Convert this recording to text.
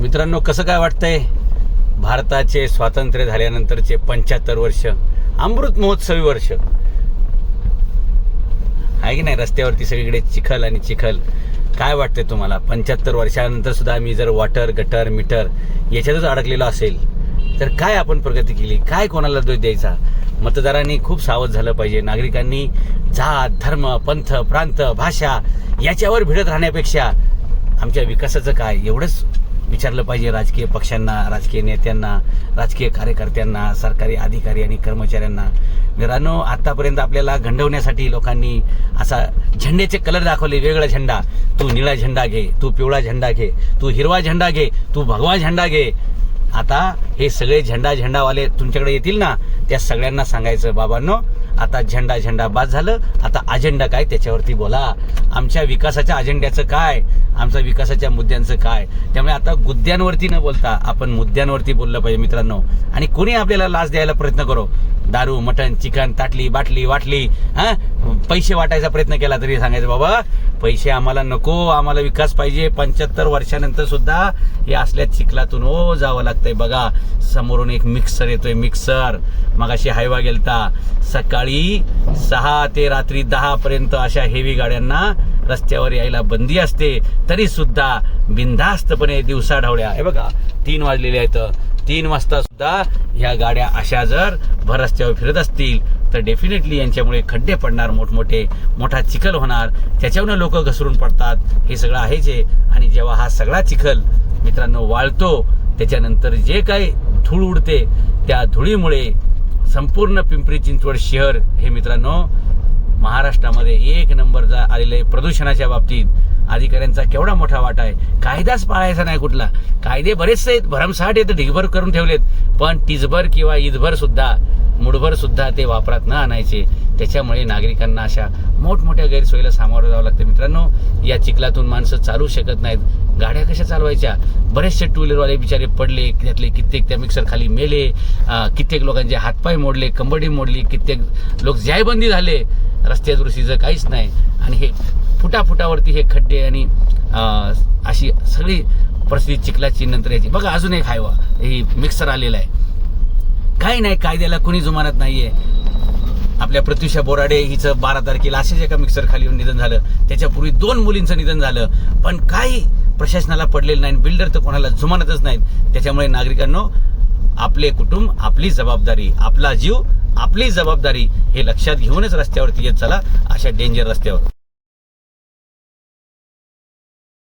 मित्रांनो कसं काय वाटतंय? भारताचे स्वातंत्र्य झाल्यानंतरचे पंच्याहत्तर वर्ष अमृत महोत्सवी वर्ष. आहे की नाही? रस्त्यावरती सगळीकडे चिखल आणि चिखल. काय वाटतंय तुम्हाला? पंच्याहत्तर वर्षानंतर सुद्धा आम्ही जर वॉटर गटर मीटर याच्यातच अडकलेलो असेल तर काय आपण प्रगती केली? काय कोणाला दोष द्यायचा? मतदारांनी खूप सावध झालं पाहिजे. नागरिकांनी जात धर्म पंथ प्रांत भाषा याच्यावर भिडत राहण्यापेक्षा आमच्या विकासाचं काय? एवढंच विचारलं पाहिजे राजकीय पक्षांना राजकीय नेत्यांना राजकीय कार्यकर्त्यांना सरकारी अधिकारी आणि कर्मचाऱ्यांना. मित्रांनो आतापर्यंत आपल्याला घंडवण्यासाठी लोकांनी असा झेंड्याचे कलर दाखवले वेगळा झेंडा. तू निळा झेंडा घे तू पिवळा झेंडा घे तू हिरवा झेंडा घे तू भगवा झेंडा घे. आता हे सगळे झेंडा झेंडावाले तुमच्याकडे येतील ना त्या सगळ्यांना सांगायचं बाबांनो आता झेंडा झेंडा बाद झालं आता अजेंडा काय त्याच्यावरती बोला. आमच्या विकासाच्या अजेंड्याचं काय? आमच्या विकासाच्या मुद्द्यांचं काय? त्यामुळे आता गुद्द्यांवरती न बोलता आपण मुद्द्यांवरती बोललं पाहिजे मित्रांनो. आणि कोणी आपल्याला लाच द्यायला प्रयत्न करो. दारू मटण चिकन ताटली बाटली वाटली हां? पैसे वाटायचा प्रयत्न केला तरी सांगायचं बाबा पैसे आम्हाला नको आम्हाला विकास पाहिजे. पंच्याहत्तर वर्षानंतर सुद्धा हे असल्या चिखलातून. ओ जावं लागतंय. बघा समोरून एक मिक्सर येतोय मिक्सर मगाशी हायवा गेलता. सकाळी सहा ते रात्री दहा पर्यंत अशा हेवी गाड्यांना रस्त्यावर यायला बंदी असते. तरी सुद्धा बिनधास्तपणे दिवसा ढवळ्या हे बघा तीन वाजलेले आहेत. तीन वाजता सुद्धा ह्या गाड्या अशा जर भर रस्त्यावर फिरत असतील तर डेफिनेटली यांच्यामुळे खड्डे पडणार मोठमोठे मोठा चिखल होणार. त्याच्यावरून लोक घसरून पडतात. हे सगळं आहेच आहे आणि जेव्हा हा सगळा चिखल मित्रांनो वाळतो त्याच्यानंतर जे काही धूळ उडते त्या धुळीमुळे संपूर्ण पिंपरी चिंचवड शहर हे मित्रांनो महाराष्ट्रामध्ये एक नंबरचा आलेलं आहे प्रदूषणाच्या बाबतीत. अधिकाऱ्यांचा केवढा मोठा वाटा आहे. कायदाच पाळायचा नाही कुठला. कायदे बरेचसे आहेत. भरमसाठ आहेत. ढिगभर करून ठेवलेत. पण टिजभर किंवा ईदभर सुद्धा मुठभर सुद्धा ते वापरात न आणायचे. त्याच्यामुळे नागरिकांना अशा मोठमोठ्या गैरसोयीला सामोरं जावं लागतं. मित्रांनो या चिखलातून माणसं चालू शकत नाहीत. गाड्या कशा चालवायच्या? बरेचसे टू व्हीलरवाले बिचारे पडले त्यातले कित्येक त्या मिक्सर खाली मेले कित्येक लोकांचे हातपाय मोडले कंबडी मोडली कित्येक लोक जायबंदी झाले. रस्त्यादृष्टीचं काहीच नाही. आणि हे फुटाफुटावरती हे खड्डे आणि अशी सगळी परिस्थिती चिखलाची नंतर याची बघा अजून एक हायवा. ही मिक्सर आलेला आहे. काही नाही कायद्याला कोणी जुमानत नाहीये. आपल्या प्रत्युषा बोराडे हिचं बारा तारखेला असेच एका मिक्सर खाली येऊन निधन झालं. त्याच्यापूर्वी दोन मुलींचं निधन झालं. पण काही प्रशासनाला पडलेलं नाही बिल्डर तर कोणाला जुमानतच नाहीत. त्याच्यामुळे नागरिकांनो आपले कुटुंब आपली जबाबदारी आपला जीव आपली जबाबदारी हे लक्षात घेऊनच रस्त्यावरती येत चला अशा डेंजर रस्त्यावर.